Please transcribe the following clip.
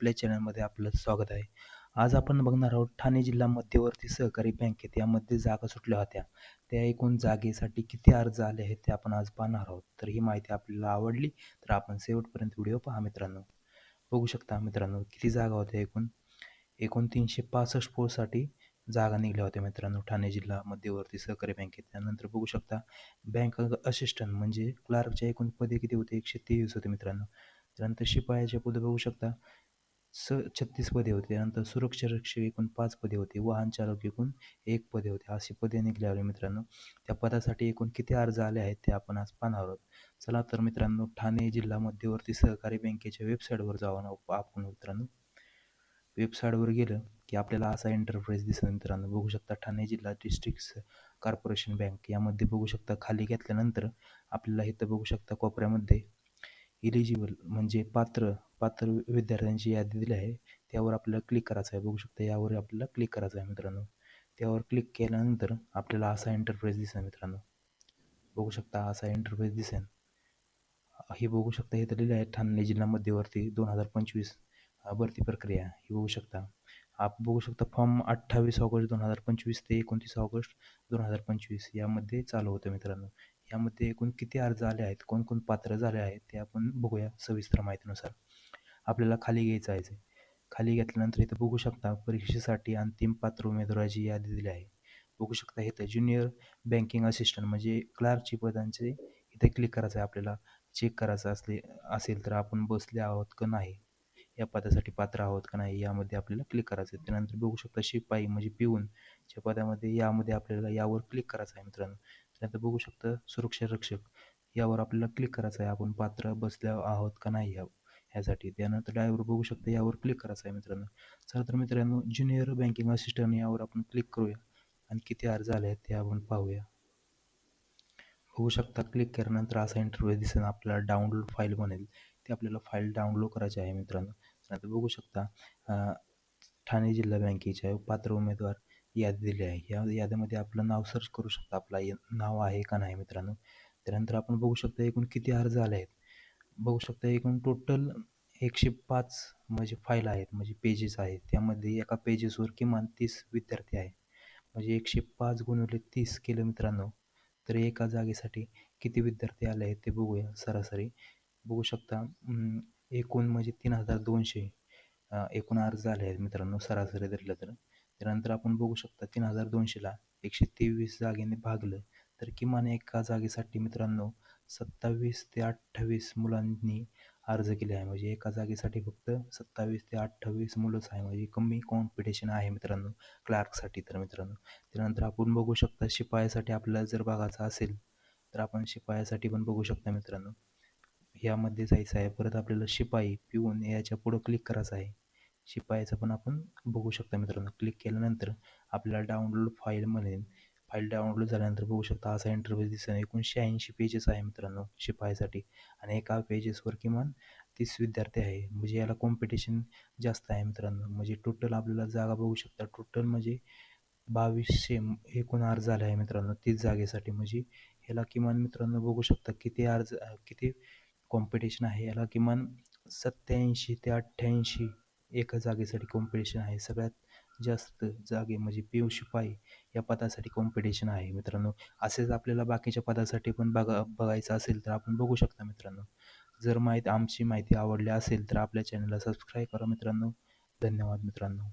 आपल्या चॅनलमध्ये आपलं स्वागत आहे. आज आपण बघणार आहोत ठाणे जिल्हा मध्यवर्ती सहकारी बँकेत यामध्ये जागा सुटल्या होत्या. त्या एकूण जागेसाठी किती अर्ज आले आहेत ते आपण आज पाहणार आहोत. तर ही माहिती आपल्याला आवडली तर आपण शेवटपर्यंत व्हिडिओ पहा मित्रांनो. बघू शकता मित्रांनो किती जागा होत्या एकूण? एकूण तीनशे पासष्ट पोस्टसाठी जागा निघल्या होत्या मित्रांनो ठाणे जिल्हा मध्यवर्ती सहकारी बँकेत. त्यानंतर बघू शकता बँक असिस्टंट म्हणजे क्लार्कच्या एकूण पदे किती होते? एकशे तेवीस होते मित्रांनो. त्यानंतर शिपायाचे पदे बघू शकता स छत्तीस पदे होते. त्यानंतर सुरक्षा रक्षक एकूण पाच पदे होते. वाहन चालक एकूण एक पदे होते. अशी पदे निघले मित्रांनो त्या पदासाठी एकूण किती अर्ज आले आहेत ते आपण आज पाहणार आहोत. चला तर मित्रांनो ठाणे जिल्हा मध्यवर्ती सहकारी बँकेच्या वेबसाईटवर जावं आपण मित्रांनो वेबसाईटवर गेलं की आपल्याला असा एंटरप्राईज दिसेल मित्रांनो. बघू शकता ठाणे जिल्हा डिस्ट्रिक्ट कॉर्पोरेशन बँक यामध्ये बघू शकता खाली घेतल्यानंतर आपल्याला इथं बघू शकता कोपऱ्यामध्ये इलिजिबल म्हणजे पात्र पात्र विद्यार्थ्यांची यादी दिली आहे. त्यावर आपल्याला क्लिक करायचं आहे. बघू शकता यावर आपल्याला क्लिक करायचं आहे मित्रांनो. त्यावर क्लिक केल्यानंतर आपल्याला असा इंटरफेस दिसेल मित्रांनो. बघू शकता असा इंटरफेस दिसेल. हे बघू शकता हे दिलेलं आहे ठाणे जिल्हा मध्यवर्ती दोन हजार पंचवीस भरती प्रक्रिया. ही बघू शकता. आप बघू शकता फॉर्म अठ्ठावीस ऑगस्ट दोन हजार पंचवीस ते एकोणतीस ऑगस्ट दोन हजार पंचवीस यामध्ये चालू होतं मित्रांनो. यामध्ये एकूण किती अर्ज आले आहेत? कोण कोण पात्र झाले आहेत? ते आपण बघूया सविस्तर माहितीनुसार. आपल्याला खाली घ्यायचं आहे. खाली घेतल्यानंतर इथं बघू शकता परीक्षेसाठी अंतिम पात्र उमेदवाराची यादी दिली आहे. बघू शकता इथं ज्युनियर बँकिंग असिस्टंट म्हणजे क्लार्कची पदांचे इथे क्लिक करायचं आहे. आपल्याला चेक करायचं असले असेल तर आपण बसले आहोत का नाही? या पदासाठी पात्र आहोत का नाही? यामध्ये आपल्याला क्लिक करायचं आहे. त्यानंतर बघू शकता शिपाई म्हणजे पिऊनच्या पदामध्ये यामध्ये आपल्याला यावर क्लिक करायचं आहे मित्रांनो. त्यानंतर बघू शकतं. सुरक्षा रक्षक यावर आपल्याला क्लिक करायचं आहे. आपण पात्र बसल्या आहोत का नाही या ह्यासाठी त्यानंतर ड्रायव्हर बघू शकता यावर क्लिक करायचं आहे मित्रांनो. चला तर मित्रांनो ज्युनियर बँकिंग असिस्टंट यावर आपण क्लिक करूया. आणि किती अर्ज आले आहेत ते आपण पाहूया. बघू शकता क्लिक केल्यानंतर असा इंटरव्ह्यू दिसेल. आपल्याला डाउनलोड फाईल बनेल. ते आपल्याला फाईल डाउनलोड करायची आहे मित्रांनो. त्यानंतर बघू शकता ठाणे जिल्हा बँकेच्या पात्र उमेदवार यादी दिली आहे. या यादीमध्ये आपलं नाव सर्च करू शकता. आपला नाव आहे का नाही मित्रांनो? त्यानंतर आपण बघू शकता एकूण किती अर्ज आले आहेत. बघू शकता एकूण टोटल एकशे पाच म्हणजे फाईल आहेत म्हणजे पेजेस आहेत. त्यामध्ये एका पेजेसवर किमान तीस विद्यार्थी आहे म्हणजे एकशे पाच गुणवले तीस केलं मित्रांनो तर एका जागेसाठी किती विद्यार्थी आले आहेत ते बघूया सरासरी. बघू शकता एकूण म्हणजे तीन हजार दोनशे एकूण अर्ज आले आहेत मित्रांनो सरासरी धरलं तर. त्यानंतर आपण बघू शकता तीन हजार दोनशेला एकशे तेवीस जागेने भागलं. तर किमान एका जागेसाठी मित्रांनो सत्तावीस ते अठ्ठावीस मुलांनी अर्ज केले आहे. म्हणजे एका जागेसाठी फक्त सत्तावीस ते अठ्ठावीस मुलंच आहे. म्हणजे कमी कॉम्पिटिशन आहे मित्रांनो क्लार्कसाठी तर मित्रांनो. त्यानंतर आपण बघू शकता शिपायासाठी आपल्याला जर बघायचं असेल तर आपण शिपायासाठी पण बघू शकता मित्रांनो. यामध्ये जायचं आहे परत आपल्याला शिपाई पिऊन याच्या पुढं क्लिक करायचं आहे. शिपायाचं पण आपण बघू शकता मित्रांनो. क्लिक केल्यानंतर आपल्याला डाउनलोड फाईल म्हणेल फाईल डाउनलोड झाल्यानंतर बघू शकता असा इंटरव्ह्यू दिसेल. एकूण शहाऐंशी पेजेस आहे मित्रांनो शिपायासाठी. आणि एका पेजेसवर किमान तीस विद्यार्थी आहे. म्हणजे याला कॉम्पिटिशन जास्त आहे मित्रांनो. म्हणजे टोटल आपल्याला जागा बघू शकता. टोटल म्हणजे बावीसशे एकूण अर्ज झाला आहे मित्रांनो तीस जागेसाठी. म्हणजे ह्याला किमान मित्रांनो बघू शकता किती अर्ज किती कॉम्पिटिशन आहे. याला किमान सत्याऐंशी ते अठ्ठ्याऐंशी एका जागेसाठी कॉम्पिटिशन आहे. सगळ्यात जास्त जागे म्हणजे पी शिपाई या पदासाठी कॉम्पिटिशन आहे मित्रांनो. असेच आपल्याला बाकीच्या पदासाठी पण बघा बघायचं असेल तर आपण बघू शकता मित्रांनो. जर माहीत आमची माहिती आवडली असेल तर आपल्या चॅनलला सबस्क्राईब करा मित्रांनो. धन्यवाद मित्रांनो.